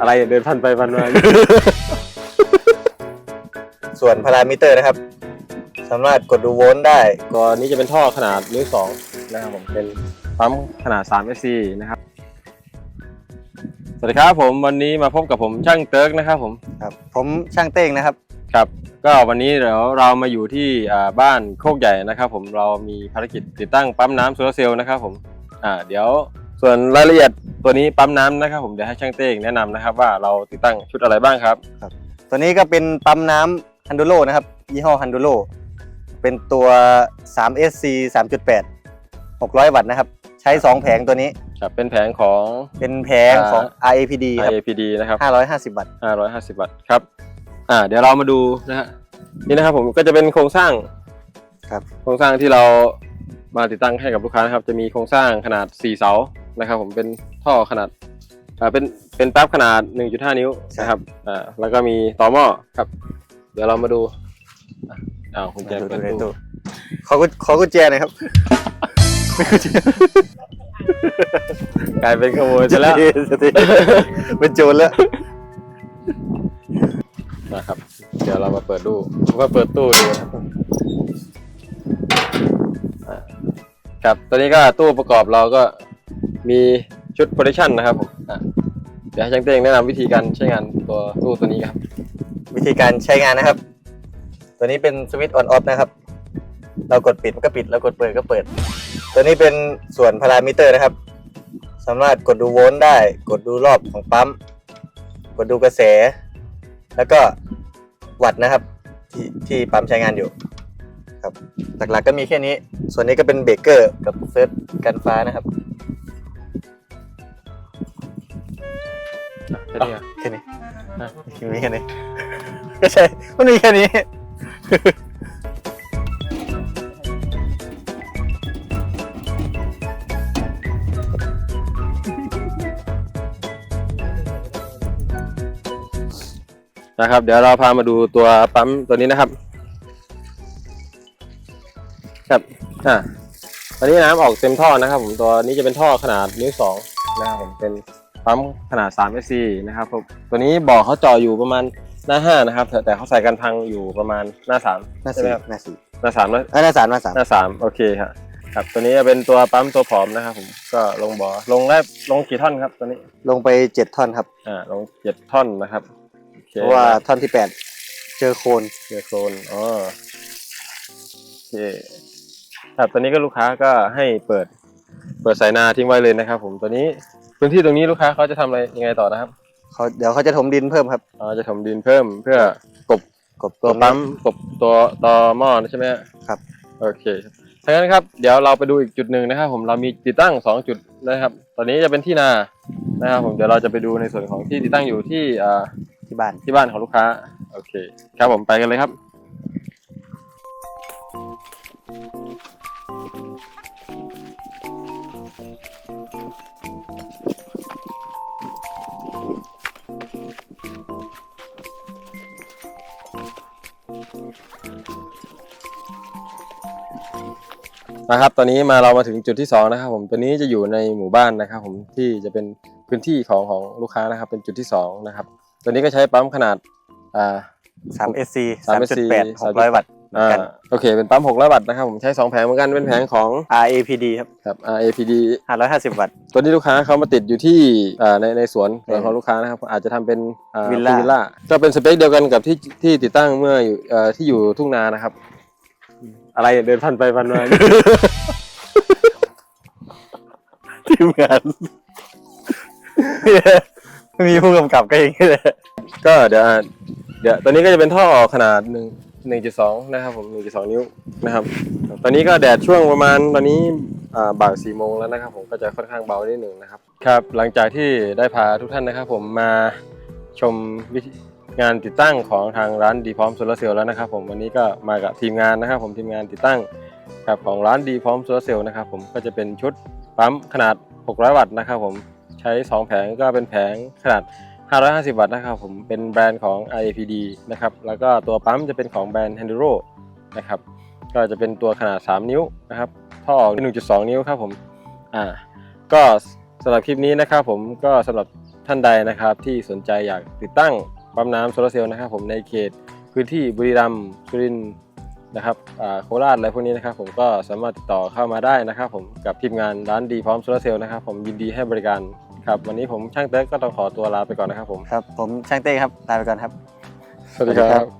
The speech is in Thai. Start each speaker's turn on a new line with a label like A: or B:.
A: อะไรเดินพันไปพันมา
B: ส่วนพารามิเตอร์นะครับ สามารถกดดูโวลต์ได้
A: ตัวนี้จะเป็นท่อขนาดนิ้วสองนะครับผมเป็นปั๊มขนาด3 SC นะครับ สวัสดีครับผมวันนี้มาพบกับผมช่างเติร์กนะครับผม
B: ครับ ผมช่างเต้งนะครับ
A: ครับ ก็วันนี้เดี๋ยวเรามาอยู่ที่อ่าบ้านโคกใหญ่นะครับ ผมเรามีภารกิจติดตั้งปั๊มน้ำโซลาร์เซลล์นะครับผมอ่าเดี๋ยว ส่วนรายละเอียดตัวนี้ปั๊มน้ำนะครับผมเดี๋ยวให้ช่างเต้งแนะนำนะครับว่าเราติดตั้งชุดอะไรบ้างครับ
B: ตัวนี้ก็เป็นปั๊มน้ำฮันดูโ o นะครับ ยี่ห้อฮันดูโ o เป็นตัว 3SC 3.8 600 วัตต์นะครับ ใช้ 2 แผงตัวนี้
A: ครับเป็นแผงของ
B: เป็นแผงของ RAPD ครับ
A: IAPD นะครับ
B: 550 วัตต์
A: 550บาทครับ อ่า เดี๋ยวเรามาดูนะฮะ นี่นะครับผมก็จะเป็นโครงสร้าง
B: ครับ
A: โครงสร้างที่เรามาติดตั้งให้กับลูกค้านะครับ จะมีโครงสร้างขนาด 4 เสา นะครับผมเป็นท่อขนาดอ่าเป็นเป็นแป๊บขนาด 1.5 นิ้วนะครับอ่าแล้วก็มีต่อหม้อครับ เดี๋ยวเรามาดูอะอ้าวคุณแจ
B: ดู
A: เปิด
B: ใน
A: ตู้
B: ตู้ ขอกุญขอกุญแจหน่อยครับ
A: กลายเป็นขโมยซะแล้ว
B: เป็นโจรแล้ว
A: นะครับ เดี๋ยวเรามาเปิดดูมาเปิดตู้ดูนะครับอ่าครับตัวนี้ก็ตู้ประกอบเราก็ มีชุด protection นะครับผมเดี๋ยวให้ช่างเต้งแนะนำวิธีการใช้งานตัวตู้ตัวนี้ครับ
B: วิธีการใช้งานนะครับ ตัวนี้เป็นสวิตช์ออนออฟนะครับ เรากดปิดมันก็ปิด เรากดเปิดก็เปิด ตัวนี้เป็นส่วนพารามิเตอร์นะครับ สามารถกดดูโวลต์ได้ กดดูรอบของปั๊ม กดดูกระแส แล้วก็วัตต์นะครับ ที่ที่ปั๊มใช้งานอยู่ครับ หลักๆก็มีแค่นี้ ส่วนนี้ก็เป็นเบรกเกอร์กับเซิร์ฟกันฟ้านะครับ
A: แค่นี้ครับ
B: แค่นี้
A: อะ
B: มีแค่นี้ ก็ใช่ มันมีแค่นี้
A: นะครับ เดี๋ยวเราพามาดูตัวปั๊มตัวนี้นะครับ ครับอ่าตอนนี้น้ำออกเต็มท่อนะครับ ผมตัวนี้จะเป็นท่อขนาดนิ้วสองนะครับผมเป็น ปั๊มขนาด 3 SC นะครับผมตัวนี้บ่อเขาเจาะอยู่ประมาณหน้าห้านะครับแต่แต่เขาใส่กันพังอยู่ประมาณหน้าสาม
B: หน้า
A: ใช่
B: สี่
A: ไหมครับ
B: หน้าสี่
A: หน้าสามแล้ว
B: เอ้ยหน้าสามหน้าสาม
A: หน้าสามโอเคครับครับ ตัวนี้จะเป็นตัวปั๊มตัวผอมนะครับผมก็ลงบ่อลงได้ลงกี่ท่อนครับตัวนี้
B: ลงไปเจ็ดท่อนครับ
A: อ่าลงเจ็ดท่อนนะครับโอเค
B: เพราะว่าท่อนที่แปดเจอโคน
A: เจอโคลนอ๋อโอเคครับตอนนี้ก็ลูกค้าก็ให้เปิด เปิดสายนาทิ้งไว้เลยนะครับ ผมตัวนี้ พื้นที่ตรงนี้ลูกค้าเขาจะทำอะไรยังไงต่อนะครับ
B: เขาเดี๋ยวเขาจะถมดินเพิ่มครับ
A: อ๋อจะถมดินเพิ่มเพื่อกบ
B: กบ
A: ตัวปั๊มกบตัวต่อหม้อใช่ไหมฮะ
B: ครับ
A: โอเคครับถ้างั้นครับเดี๋ยวเราไปดูอีกจุดหนึ่งนะครับ ผมเรามีติดตั้งสองจุดนะครับ ตอนนี้จะเป็นที่นานะครับผมเดี๋ยวเราจะไปดูในส่วนของที่ติดตั้งอยู่ที่อ่า
B: ที่บ้าน
A: ที่บ้านของลูกค้า โอเค ครับผมไปกันเลยครับ นะครับ ตอนนี้มาเรามาถึงจุดที่สองนะครับผมตัวนี้จะอยู่ในหมู่บ้านนะครับ ผมที่จะเป็นพื้นที่ของของลูกค้านะครับ เป็นจุดที่สองนะครับ ตัวนี้ก็ใช้ปั๊มขนาดอ่า
B: 3 SC
A: 3SC
B: 3.8 600 วัตต์เหมือน
A: อ่า
B: กัน
A: โอเค เป็นปั๊ม600วัตต์นะครับ ผมใช้ 2 แผงเหมือนกัน เป็นแผงของ
B: RAPD ครับ
A: ครับ RAPD
B: 550 วัตต์
A: ตัวนี้ลูกค้าเขามาติดอยู่ที่อ่าในในสวน
B: เอ
A: ส
B: อ
A: วนของลูกค้านะครับ อาจจะทำเป็นอ่า
B: วิลล่า
A: วิลล่าก็เป็นสเปคเดียวกันกับที่ที่ติดตั้งเมื่ออยู่เอ่อที่อยู่ทุ่งนานะครับ อะไรเดินพันไปพันมา
B: ทีมงานมีผู้กำกับก็เองเลย
A: ก็เดี๋ยวอ่าเดี๋ยวตัวนี้ก็จะเป็นท่อขนาดหนึ่งหนึ่งจุดสองนะครับผมหนึ่งจุดสองนิ้วนะครับ ตอนนี้ก็แดดช่วงประมาณตอนนี้อ่าบ่ายสี่โมงแล้วนะครับผมก็จะค่อนข้างเบานิดหนึ่งนะครับ ครับ หลังจากที่ได้พาทุกท่านนะครับผมมาชมวิธี งานติดตั้งของทางร้านดีพร้อมโซลาเซลล์แล้วนะครับ ผมวันนี้ก็มากับทีมงานนะครับ ผมทีมงานติดตั้งครับของร้านดีพร้อมโซลาเซลล์นะครับ ผมก็จะเป็นชุดปั๊มขนาด 600 วัตต์นะครับ ผมใช้ 2 แผงก็เป็นแผงขนาด 550 วัตต์นะครับ ผมเป็นแบรนด์ของ IAPD นะครับแล้วก็ตัวปั๊มจะเป็นของแบรนด์ Handuro นะครับก็จะเป็นตัวขนาด 3 นิ้วนะครับท่อออก1.2 นิ้วครับผมอ่าก็สำหรับคลิปนี้นะครับผมก็สำหรับท่านใดนะครับที่สนใจอยากติดตั้ง ปั๊มน้ำโซลาร์เซลล์นะครับผมในเขตพื้นที่บุรีรัมย์สุรินทร์นะครับอ่าโคราชอะไรพวกนี้นะครับผมก็สามารถติดต่อเข้ามาได้นะครับผมกับทีมงานร้านดีพร้อมโซลาร์เซลล์นะครับผมยินดีให้บริการครับวันนี้ผมช่างเติ๊กก็ต้องขอตัวลาไปก่อนนะครับผม
B: ครับผมช่างเต้ครับลาไปก่อนครับ
A: สวัสดีครับ